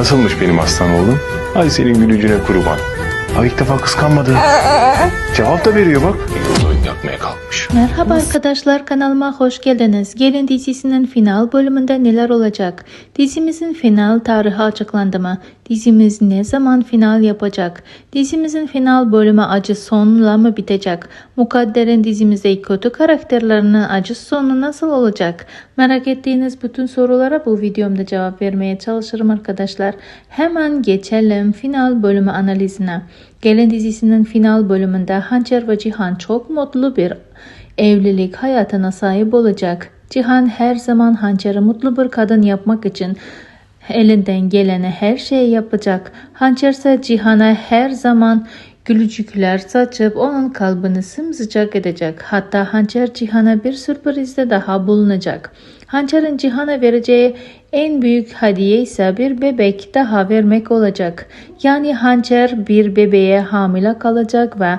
Nasılmış benim aslan oğlum? Ay senin gülücüne kurban. Ay ilk defa kıskanmadı. Cevap da veriyor bak. Oyun yapmaya kalkmış. Merhaba arkadaşlar kanalıma hoş geldiniz. Gelin dizisinin final bölümünde neler olacak? Dizimizin final tarihi açıklandı mı? Dizimiz ne zaman final yapacak? Dizimizin final bölümü acı sonla mı bitecek? Mukadder'in dizimizdeki kötü karakterlerinin acı sonu nasıl olacak? Merak ettiğiniz bütün sorulara bu videomda cevap vermeye çalışırım arkadaşlar. Hemen geçelim final bölümü analizine. Gelin dizisinin final bölümünde Hançer ve Cihan çok mutlu bir evlilik hayatına sahip olacak. Cihan her zaman Hançer'i mutlu bir kadın yapmak için elinden geleni her şeyi yapacak. Hançer ise Cihan'a her zaman gülücükler saçıp onun kalbini sımsıcak edecek. Hatta Hançer Cihan'a bir sürprizde daha bulunacak. Hançer'in Cihan'a vereceği en büyük hediye ise bir bebek daha vermek olacak. Yani Hançer bir bebeğe hamile kalacak ve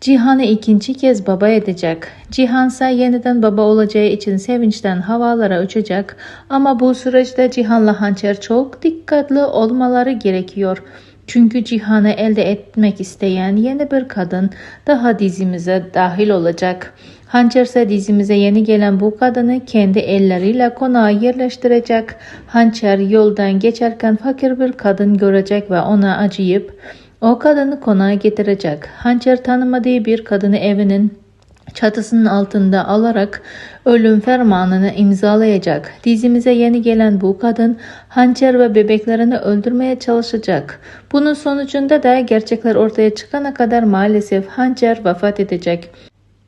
Cihan'ı ikinci kez baba edecek. Cihan ise yeniden baba olacağı için sevinçten havalara uçacak. Ama bu süreçte Cihan'la Hançer çok dikkatli olmaları gerekiyor. Çünkü Cihan'ı elde etmek isteyen yeni bir kadın daha dizimize dahil olacak. Hançer ise dizimize yeni gelen bu kadını kendi elleriyle konağa yerleştirecek. Hançer yoldan geçerken fakir bir kadın görecek ve ona acıyıp o kadını konağa getirecek. Hançer tanımadığı bir kadını evinin çatısının altında alarak ölüm fermanını imzalayacak. Dizimize yeni gelen bu kadın hançer ve bebeklerini öldürmeye çalışacak. Bunun sonucunda da gerçekler ortaya çıkana kadar maalesef hançer vefat edecek.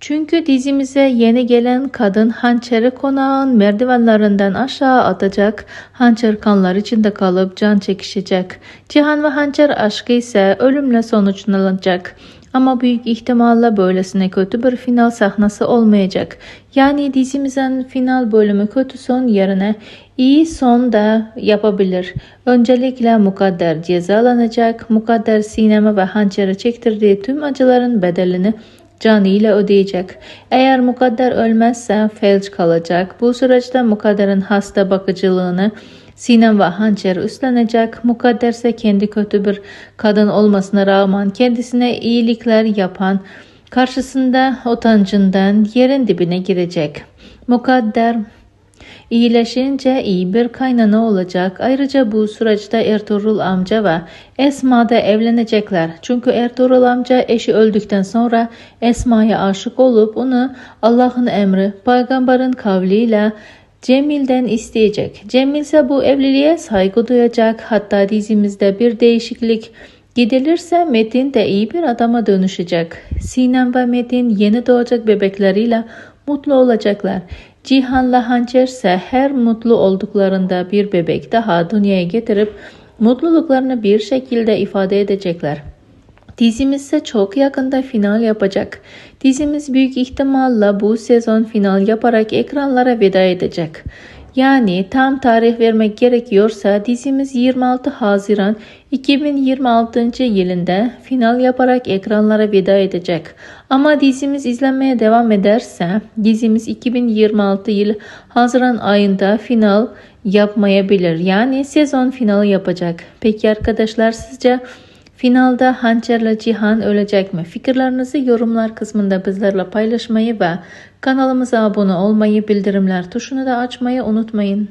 Çünkü dizimize yeni gelen kadın hançeri konağın merdivenlerinden aşağı atacak. Hançer kanlar içinde kalıp can çekişecek. Cihan ve hançer aşkı ise ölümle sonuçlanacak. Ama büyük ihtimalle böylesine kötü bir final sahnesi olmayacak. Yani dizimizin final bölümü kötü son yerine iyi son da yapabilir. Öncelikle Mukadder cezalanacak. Mukadder sineme ve hançere çektirdiği tüm acıların bedelini canıyla ödeyecek. Eğer mukadder ölmezse felç kalacak. Bu süreçte mukadderin hasta bakıcılığını Sinem ve Hançer üstlenecek. Mukadder ise kendi kötü bir kadın olmasına rağmen kendisine iyilikler yapan karşısında utancından yerin dibine girecek. Mukadder İyileşince iyi bir kaynana olacak. Ayrıca bu süreçte Ertuğrul amca ve Esma da evlenecekler. Çünkü Ertuğrul amca eşi öldükten sonra Esma'ya aşık olup onu Allah'ın emri, peygamberin kavliyle Cemil'den isteyecek. Cemil ise bu evliliğe saygı duyacak. Hatta dizimizde bir değişiklik gidilirse Metin de iyi bir adama dönüşecek. Sinem ve Metin yeni doğacak bebekleriyle mutlu olacaklar. Cihan'la Hançer ise her mutlu olduklarında bir bebek daha dünyaya getirip mutluluklarını bir şekilde ifade edecekler. Dizimiz ise çok yakında final yapacak. Dizimiz büyük ihtimalle bu sezon final yaparak ekranlara veda edecek. Yani tam tarih vermek gerekiyorsa dizimiz 26 Haziran 2026 yılında final yaparak ekranlara veda edecek. Ama dizimiz izlenmeye devam ederse dizimiz 2026 yıl Haziran ayında final yapmayabilir. Yani sezon finali yapacak. Peki arkadaşlar sizce Finalde Hançer'le Cihan ölecek mi? Fikirlerinizi yorumlar kısmında bizlerle paylaşmayı ve kanalımıza abone olmayı, bildirimler tuşunu da açmayı unutmayın.